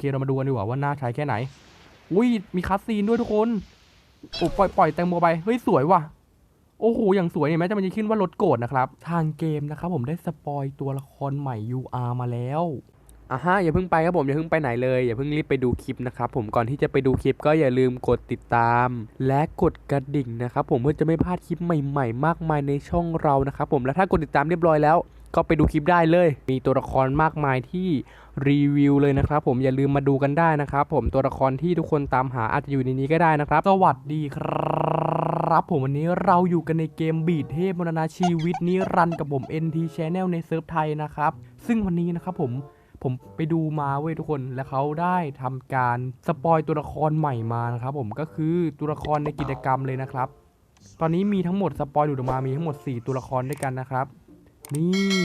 เคเรามาดูกันดีกว่าว่าน่าใช้แค่ไหน อุ้ยมีคัสซีนด้วยทุกคนโอ้ปล่อยปล่อยแตงโมไป เฮ้ย สวยว่ะ โอ้โห อย่างสวยเนี่ยแม้จะมันจะขึ้นว่ารถโกรธนะครับ ทางเกมนะครับผมได้สปอยตัวละครใหม่ UR มาแล้วอะฮะอย่าเพิ่งไปครับผมอย่าเพิ่งไปไหนเลยอย่าเพิ่งรีบไปดูคลิปนะครับผมก่อนที่จะไปดูคลิปก็อย่าลืมกดติดตาม และกดกระดิ่งนะครับผมเพื่อจะไม่พลาดคลิปใหม่ ๆ มากมายในช่องเรานะครับผมและถ้ากดติดตามเรียบร้อยแล้ว ก็ไปดูคลิปได้เลย มีตัวละครมากมายที่รีวิวเลยนะครับผมอย่าลืมมาดูกันได้นะครับผมตัวละครที่ทุกคนตามหาอาจจะอยู่ในนี้ก็ได้นะครับ สวัสดีครับผมวันนี้เราอยู่กันในเกมบีดเทพมรณาชีวิตนี้รันกับผม NT Channel ในเซิร์ฟไทยนะครับ ซึ่งวันนี้นะครับผมผมไปดูมาเว้ยทุกคนและเขาได้ทำการสปอยตัวละครใหม่มานะครับผมก็คือตัวละครในกิจกรรมเลยนะครับ ตอนนี้มีทั้งหมดสปอยหลุดออกมามีทั้งหมด 4 ตัวละครด้วยกันนะครับ นี่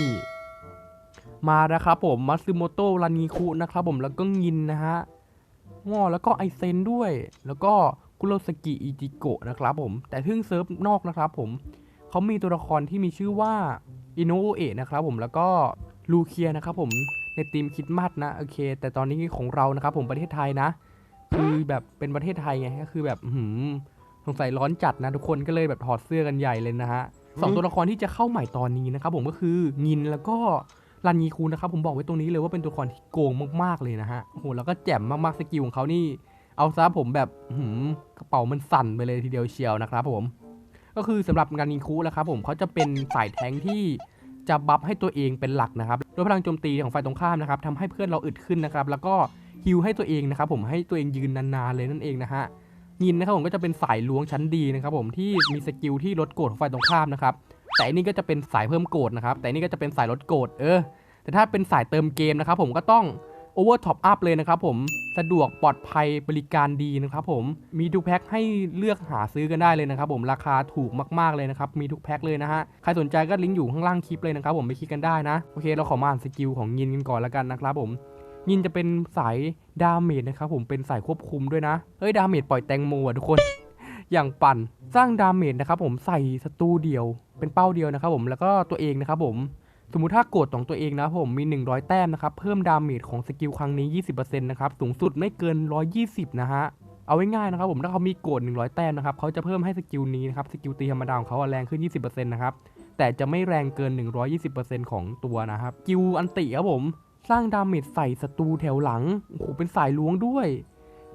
มานะครับผมมัตสึโมโตะรานิคุนะครับผมแล้วก็งินนะฮะงอแล้วก็ไอเซนด้วย แล้วก็คุโรสกิอิจิโกะนะครับผม แต่ทึ่งเซิร์ฟนอกนะครับผมเขามีตัวละครที่มีชื่อว่าอินโนเอะนะครับผมแล้วก็ลูเคียนะครับผมในทีมคิดมัดนะโอเค แต่ตอนนี้ของเรานะครับผมประเทศไทยนะ คือแบบเป็นประเทศไทยไงก็คือแบบหืมสงสัยร้อนจัดนะทุกคนก็เลยแบบถอดเสื้อกันใหญ่เลยนะฮะ สองตัวละครที่จะเข้าใหม่ตอนนี้นะครับผมก็คืองินแล้วก็รันยีคูนะครับผมบอกไว้ตรงนี้เลยว่าเป็นตัวละครที่โกงมากๆเลยนะฮะโอ้โหแล้วก็แจ่มมากๆสกิลของเขานี่ เอาซะผมแบบอื้อหือกระเป๋ามันสั่นไปเลยทีเดียวเชียวนะครับผม ก็คือสำหรับงานยิงคูนะครับผมเขาจะเป็นสายแทงค์ที่จะบัฟให้ตัวเองเป็นหลักนะครับโดยพลังโจมตีของฝ่ายตรงข้ามนะครับทำให้เพื่อนเราอึดขึ้นนะครับแล้วก็ฮิวให้ตัวเองนะครับผมให้ตัวเองยืนนานๆเลยนั่นเองนะฮะ ยินนะครับผมก็จะเป็นสายล้วงชั้นดีนะครับผมที่มีสกิลที่ลดโกรธของฝ่ายตรงข้ามนะครับแต่อันนี้ก็จะเป็นสายเพิ่มโกรธนะครับแต่อันนี้ก็จะเป็นสายลดโกรธเออ แต่ถ้าเป็นสายเติมเกมนะครับผมก็ต้องโอเวอร์ท็อปอัพเลยนะครับผมสะดวกปลอดภัยบริการดีนะครับผมมีทุกแพ็คให้เลือกหาซื้อกันได้เลยนะครับผมราคาถูกมากๆเลยนะครับมีทุกแพ็คเลยนะฮะใครสนใจก็ลิงก์อยู่ข้างล่างคลิปเลยนะครับผมไปคลิกกันได้นะโอเคเราขอมาอ่านสกิลของยินกันก่อนแล้วกันนะครับผม ยินจะเป็นสายดาเมจนะครับผมเป็นสายควบคุมด้วยนะเฮ้ยดาเมจปล่อยแตงโมอะทุกคน อย่างปั่นสร้างดาเมจนะครับผมใส่ศัตรูเดียว เป็นเป้าเดียวนะครับผมแล้วก็ตัวเองนะครับผมสมมุติถ้ากดของตัวเองนะผมมี 100 แต้มนะครับ เพิ่มดาเมจของสกิลครั้งนี้ 20%นะครับ สูงสุดไม่เกิน 120 นะฮะ เอาไว้ง่ายนะครับผม ถ้าเขามีโกด100 แต้มนะครับ เขาจะเพิ่มให้สกิลนี้นะครับ สกิลตีธรรมดาของเขาแรงขึ้น 20%นะครับ แต่จะไม่แรงเกิน 120%ของตัวนะครับ กิลอันติครับผม สร้างดาเมจใส่ศัตรูแถวหลัง โอ้โห เป็นสายล้วงด้วย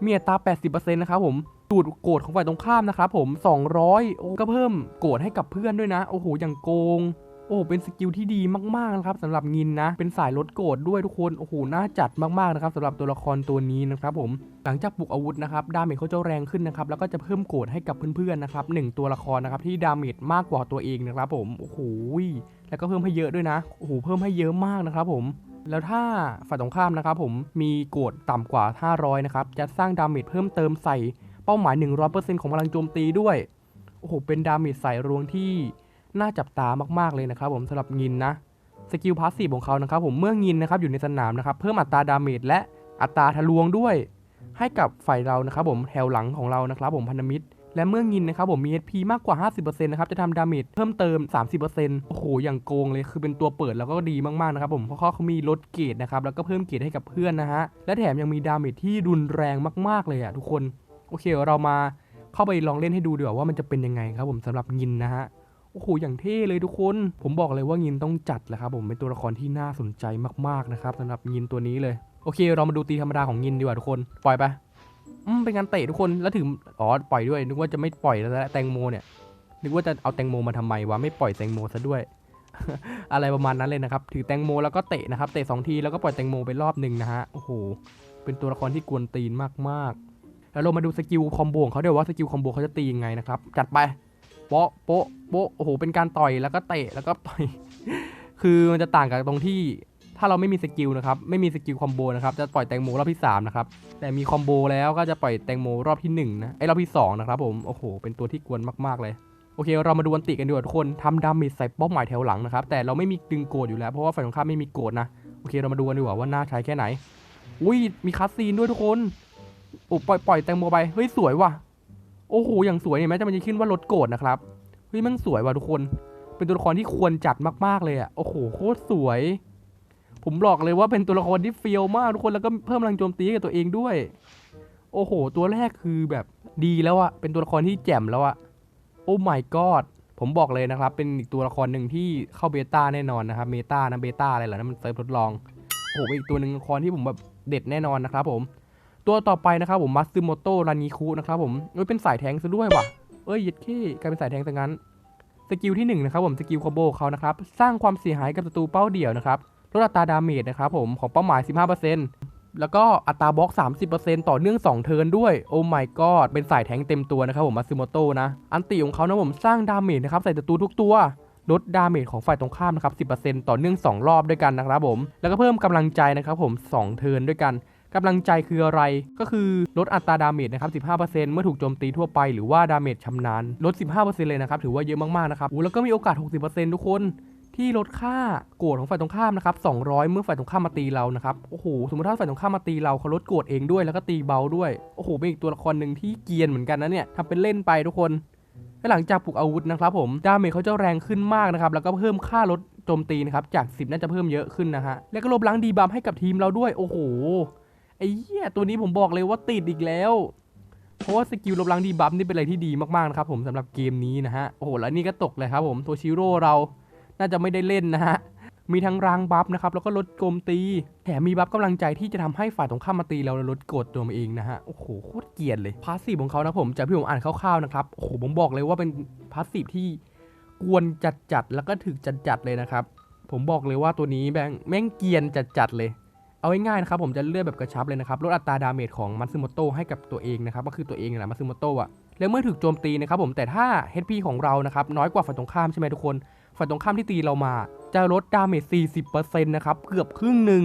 เมีอัตรา80%นะครับผมดูดโกรธของฝ่ายตรงข้ามนะครับผม 200 โอ้ก็เพิ่มโกรธให้กับเพื่อนด้วยนะ โอ้โห อย่างโกง โอ้โหเป็นสกิลที่ดีมากๆนะครับสำหรับงินนะ เป็นสายลดโกรธด้วยทุกคน โอ้โห น่าจัดมากๆนะครับสำหรับตัวละครตัวนี้นะครับผม หลังจากปลุกอาวุธนะครับ ดาเมจเขาจะแรงขึ้นนะครับ แล้วก็จะเพิ่มโกรธให้กับเพื่อนๆนะครับหนึ่งตัวละครนะครับที่ดาเมจมากกว่าตัวเองนะครับผม โอ้โห แล้วก็เพิ่มให้เยอะด้วยนะ โอ้โห เพิ่มให้เยอะมากนะครับผม แล้วถ้าฝ่ายตรงข้ามนะครับผมมีโกรดต่ำกว่า 500 นะครับ จะสร้างดาเมจเพิ่มเติมใส่เป้าหมาย 100%ของพลังโจมตีด้วย โอ้โห เป็นดาเมจใส่รวงที่น่าจับตามากๆเลยนะครับผมสำหรับงินนะสกิลพาสซีฟของเขานะครับผมเมื่องินนะครับอยู่ในสนามนะครับเพิ่มอัตราดาเมจและอัตราทะลวงด้วย ให้กับฝ่ายเรานะครับผมแถวหลังของเรานะครับผมพันธมิตร และเมื่องินนะครับผมมี HP มากกว่า 50%นะครับจะทำดาเมจเพิ่มเติม 30%โอ้โหอย่างโกงเลยคือเป็นตัวเปิดแล้วก็ดีมากๆนะครับผมเพราะเขามีลดเกรดนะครับแล้วก็เพิ่มเกรดให้กับเพื่อนนะฮะและแถมยังมีดาเมจที่รุนแรงมากๆเลยอะทุกคนโอเคเรามาเข้าไปลองเล่นให้ดูดีกว่าว่ามันจะเป็นยังไงครับผมสำหรับงินนะฮะโอ้โหอย่างเท่เลยทุกคน ผมบอกเลยว่างินต้องจัดแหละครับผมเป็นตัวละครที่น่าสนใจมากๆนะครับสำหรับงินตัวนี้เลยโอเค เรามาดูตีธรรมดาของงินดีกว่าทุกคนปล่อยไป อืมเป็นการเตะทุกคนแล้วถึงอ๋อปล่อยด้วยนึกว่าจะไม่ปล่อยแล้วแตงโมเนี่ยนึกว่าจะเอาแตงโมมาทำไมวะไม่ปล่อยแตงโมซะด้วย อะไรประมาณนั้นเลยนะครับถือแตงโมแล้วก็เตะนะครับเตะสองทีแล้วก็ปล่อยแตงโมไปรอบหนึ่งนะฮะโอ้โหเป็นตัวละครที่กวนตีนมากๆ แล้วเรามาดูสกิลคอมโบของเขาเดี๋ยวว่าสกิลคอมโบเขาจะตียังไงนะครับจัดไปโป๊ะโป๊ะโป๊ะโอ้โหเป็นการต่อยแล้วก็เตะแล้วก็ต่อย คือมันจะต่างกับตรงที่ ถ้าเราไม่มีสกิลนะครับไม่มีสกิลคอมโบนะครับจะปล่อยแตงโมรอบที่สามนะครับแต่มีคอมโบแล้วก็จะปล่อยแตงโมรอบที่1นะไอรอบที่2นะครับผมโอ้โห เป็นตัวที่กวนมากๆเลยโอเค เรามาดูอันติกันดีกว่าทุกคนทำดาเมจใส่ป้าหมายแถวหลังนะครับแต่เราไม่มีดึงโกดอยู่แล้วเพราะว่าฝ่ายตรงข้ามไม่มีโกดนะโอเคเรามาดูกันดีกว่าว่าน่าใช้แค่ไหนอุ้ยมีคัสซีนด้วยทุกคนโอ้ปล่อยปล่อยแตงโมไปเฮ้ยสวยว่ะโอ้โหอย่างสวยเนี่ยแม้จะมันจะขึ้นว่าลดโกดนะครับเฮ้ยมันสวยว่ะทุกคน เป็นตัวละครที่ควรจัดมากๆเลยอะโอ้โหโคตรสวย ผมบอกเลยว่าเป็นตัวละครที่เฟียวมากทุกคนแล้วก็เพิ่มพลังโจมตีกับตัวเองด้วย โอ้โห ตัวแรกคือแบบดีแล้วอะเป็นตัวละครที่แจ่มแล้วอะโอ้ my god ผมบอกเลยนะครับ เป็นอีกตัวละครหนึ่งที่เข้าเบต้าแน่นอนนะครับเมตานะเบต้าอะไรเหรอนะมันเซิร์ฟทดลองโอ้โหอีกตัวหนึ่งละครที่ผมแบบเด็ดแน่นอนนะครับผม ตัวต่อไปนะครับผมมัตสึโมโตะรานิคุนะครับผมเอ้ยเป็นสายแทงซะด้วยว่ะเอ้ยยัดเข้กลายเป็นสายแทงซะงั้นสกิลที่หนึ่งนะครับผมสกิลคอมโบเขานะครับสร้างความเสียหายกับศัตรูเป้าเดี่ยวนะครับ ลดอัตราดาเมจนะครับผมของเป้าหมาย 15%แล้วก็อัตราบล็อก 30%ต่อเนื่อง 2 เทิร์นด้วย โอ้ my god เป็นสายแทงเต็มตัวนะครับผมมาซึโมโตนะ อันติของเขานะผมสร้างดาเมจนะครับใส่ศัตรูทุกตัวลดดาเมจของฝ่ายตรงข้ามนะครับ 10%ต่อเนื่อง 2 รอบด้วยกันนะครับผม แล้วก็เพิ่มกำลังใจนะครับผม 2 เทิร์นด้วยกันกำลังใจคืออะไร ก็คือลดอัตราดาเมจนะครับ 15%เมื่อถูกโจมตีทั่วไปหรือว่าดาเมจชำนาญ ลด 15%เลยนะครับ ถือว่าเยอะมากๆนะครับอู้แล้วก็มีโอกาส 60%ทุกคน ที่ลดค่าโกรธของฝ่ายตรงข้ามนะครับ200 เมื่อฝ่ายตรงข้ามมาตีเรานะครับโอ้โหสมมติถ้าฝ่ายตรงข้ามมาตีเราเขาลดโกรธเองด้วยแล้วก็ตีเบาด้วยโอ้โหเป็นอีกตัวละครหนึ่งที่เกียนเหมือนกันนะเนี่ยทำเป็นเล่นไปทุกคนและหลังจากปลุกอาวุธนะครับผมดาเมจเขาจะแรงขึ้นมากนะครับแล้วก็เพิ่มค่าลดโจมตีนะครับจาก 10 น่าจะเพิ่มเยอะขึ้นนะฮะแล้วก็ลบล้างดีบัมให้กับทีมเราด้วยโอ้โหไอ้เหี้ยตัวนี้ผมบอกเลยว่าติดอีกแล้วเพราะว่าสกิลลบล้างดีบัฟนี่เป็นอะไรที่ดีมากๆนะครับผมสำหรับเกมนี้นะฮะโอ้โหแล้วนี่ก็ตกเลยครับผมตัวชิโร่เรา น่าจะไม่ได้เล่นนะฮะมีทั้งรางบัฟนะครับแล้วก็ลดโจมตีแถมมีบัฟกำลังใจที่จะทำให้ฝ่ายตรงข้ามมาตีเราแล้วลดกรธตัวมันเองนะฮะโอ้โหโคตรเกลียดเลยพาสซีฟของเขานะผมจากที่ผมอ่านคร่าวๆนะครับโอ้โหผมบอกเลยว่าเป็นพาสซีฟที่กวนจัดๆแล้วก็ถึกจัดๆเลยนะครับผมบอกเลยว่าตัวนี้แม่งแม่งเกียนจัดๆเลยเอาง่ายๆนะครับผมจะเลือกแบบกระชับเลยนะครับลดอัตราดาเมจของมัตสึโมโตะให้กับตัวเองนะครับก็คือตัวเองแหละมัตสึโมโตะอะแล้วเมื่อถูกโจมตีนะครับผมแต่ถ้า HP ของเรานะครับน้อยกว่าฝ่ายตรงข้ามใช่ไหมทุกคน ฝ่ายตรงข้ามที่ตีเรามา จะลดดาเมจ 40%นะครับ เกือบครึ่งหนึ่ง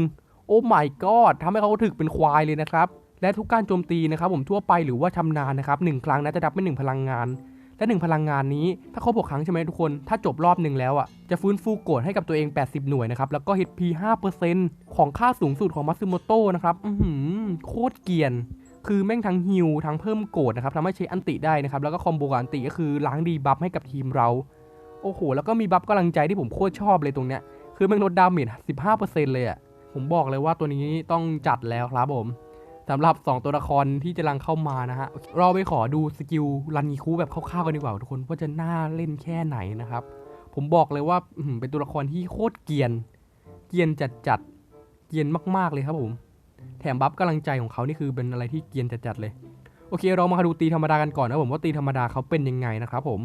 โอ้ my god ทำให้เขาถึกเป็นควายเลยนะครับ และทุกการโจมตีนะครับผมทั่วไปหรือว่าชำนาญนะครับหนึ่งครั้งนะจะดับเป็นหนึ่งพลังงาน และหนึ่งพลังงานนี้ ถ้าครบ6ครั้งใช่ไหมทุกคน ถ้าจบรอบหนึ่งแล้วอะ จะฟื้นฟูโกรธให้กับตัวเอง 80 หน่วยนะครับ แล้วก็ HP 5%ของค่าสูงสุดของมัตสึโมโตะนะครับ อือหือโคตรเกียนคือแม่งทั้งฮิลทั้งเพิ่มโกรธนะครับทำให้ใช้อันติได้นะครับ แล้วก็คอมโบกับอันติก็คือล้างดีบัฟให้กับทีมเรา โอ้โห แล้วก็มีบัฟกำลังใจที่ผมโคตรชอบเลยตรงเนี้ย คือม่งลดดาเมจ15%เลยอะ ผมบอกเลยว่าตัวนี้ต้องจัดแล้วครับผมสำหรับ 2 ตัวละครที่จะลังเข้ามานะฮะ เราไปขอดูสกิลรันนีคูแบบคร่าวๆกันดีกว่าทุกคนว่าจะน่าเล่นแค่ไหนนะครับ ผมบอกเลยว่าเป็นตัวละครที่โคตรเกียน เกียนจัดๆ เกียนมากๆเลยครับผม แถมบัฟกำลังใจของเขานี่คือเป็นอะไรที่เกียนจัดๆเลย โอเคเรามาดูตีธรรมดากันก่อนนะผมว่าตีธรรมดาเขาเป็นยังไงนะครับผม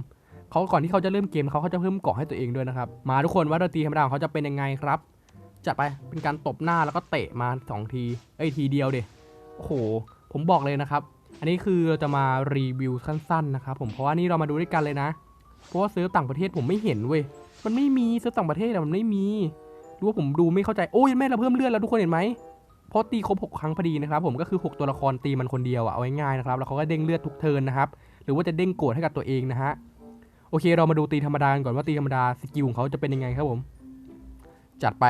เขาก่อนที่เขาจะเริ่มเกมเขาเขาจะเพิ่มเกาะให้ตัวเองด้วยนะครับ มาทุกคนว่าเราตีธรรมดาของเขาจะเป็นยังไงครับ จัดไปเป็นการตบหน้าแล้วก็เตะมาสองทีเอ้ทีเดียวเด็โอ้โห ผมบอกเลยนะครับ อันนี้คือเราจะมารีวิวสั้นๆนะครับผมเพราะว่านี่เรามาดูด้วยกันเลยนะ เพราะว่าซื้อต่างประเทศผมไม่เห็นเว้ยมันไม่มีซื้อต่างประเทศอะมันไม่มีรู้ว่าผมดูไม่เข้าใจโอ้ยแม่เราเพิ่มเลือดแล้วทุกคนเห็นไหมเพราะตีครบ6ครั้งพอดีนะครับผมก็คือ 6 ตัวละครตีมันคนเดียวอะเอาง่ายๆนะครับแล้วเขาก็เด้งเลือดทุกเทินนะครับหรือว่าจะเด้งโกรธให้กับตัวเองนะฮะ โอเค เรามาดูตีธรรมดากันก่อนว่าตีธรรมดาสกิลของเขาจะเป็นยังไงครับผม จัดไป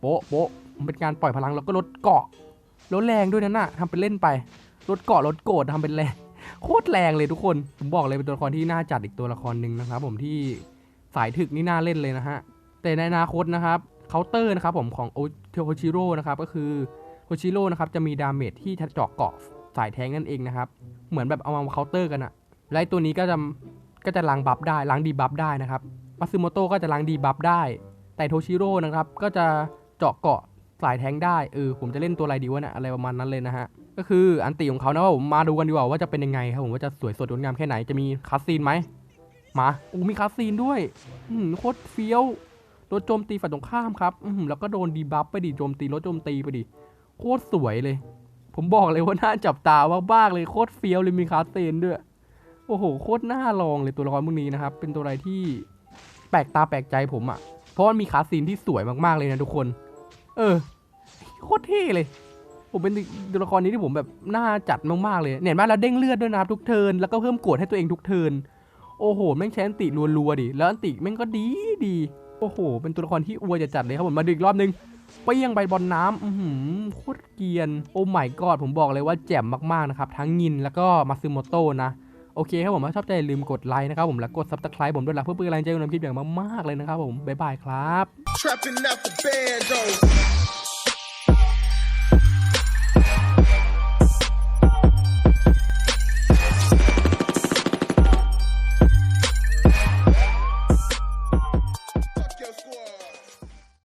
โป๊ะโป๊ะเป็นการปล่อยพลังแล้วก็ลดเกาะลดแรงด้วยนั่นน่ะทำเป็นเล่นไปลดเกาะลดโกรธทำเป็นแรงโคตรแรงเลยทุกคนผมบอกเลยเป็นตัวละครที่น่าจัดอีกตัวละครหนึ่งนะครับ ผมที่สายถึกนี่น่าเล่นเลยนะฮะแต่ในอนาคตนะครับเคาน์เตอร์นะครับผมของโอเทโอชิโร่นะครับก็คือโอชิโร่นะครับจะมีดาเมจที่เจาะเกาะสายแทงนั่นเองนะครับ เหมือนแบบเอามาเคาน์เตอร์กันอะและไอ้ตัวนี้ก็จะ ก็จะล้างบัฟได้ล้างดีบัฟได้นะครับมาซึโมโตะก็จะล้างดีบัฟได้ แต่โทชิโร่นะครับก็จะเจาะเกาะสายแทงได้เออผมจะเล่นตัวอะไรดีวะเนี่ยอะไรประมาณนั้นเลยนะฮะก็คืออันติของเขานะว่าผมมาดูกันดีกว่าว่าจะเป็นยังไงครับผมว่าจะสวยสดงดงามแค่ไหนจะมีคัสซีนไหมมาโอ้มีคัสซีนด้วยอืมโคตรเฟี้ยวโดนโจมตีฝ่ายตรงข้ามครับอืมแล้วก็โดนดีบัฟไปดิโจมตีลดโจมตีไปดิโคตรสวยเลย ผมบอกเลยว่าน่าจับตามากๆเลยโคตรเฟี้ยวเลยมีคัสซีนด้วย โอ้โหโคตรน่าลองเลยตัวละครพวกนี้นะครับ เป็นตัวอะไรที่แปลกตาแปลกใจผมอะ่ะ เพราะมันมีคาสซีนที่สวยมากๆเลยนะทุกคน เออโคตรเท่เลย ผมเป็นตัวละครนี้ที่ผมแบบน่าจัดมากๆเลยเนี่ยเห็นไหมแล้วเด้งเลือดด้วยนะครับทุกเทินแล้วก็เพิ่มกรธให้ตัวเองทุกเทินโอ้โหแม่งใช้อันติรัวๆดิแล้วอันติแม่งก็ดีดีโอ้โห เป็นตัวละครที่อวยจะจัดเลยครับผมมาดูอีกรอบนึงเปี้ยงไปบอลน้ำอือหือโคตรเกียน โอ้ my god ผมบอกเลยว่าแจ่มมากๆนะครับ ทั้งงินแล้วก็มาซึโมโตะนะ โอเคครับผมถ้าชอบใจลืมกดไลค์นะครับผมและกด subscribe ผมด้วยละเพื่อเป็นกำลังใจในคลิปอย่างมากๆเลยนะครับผมบ๊ายบายครับ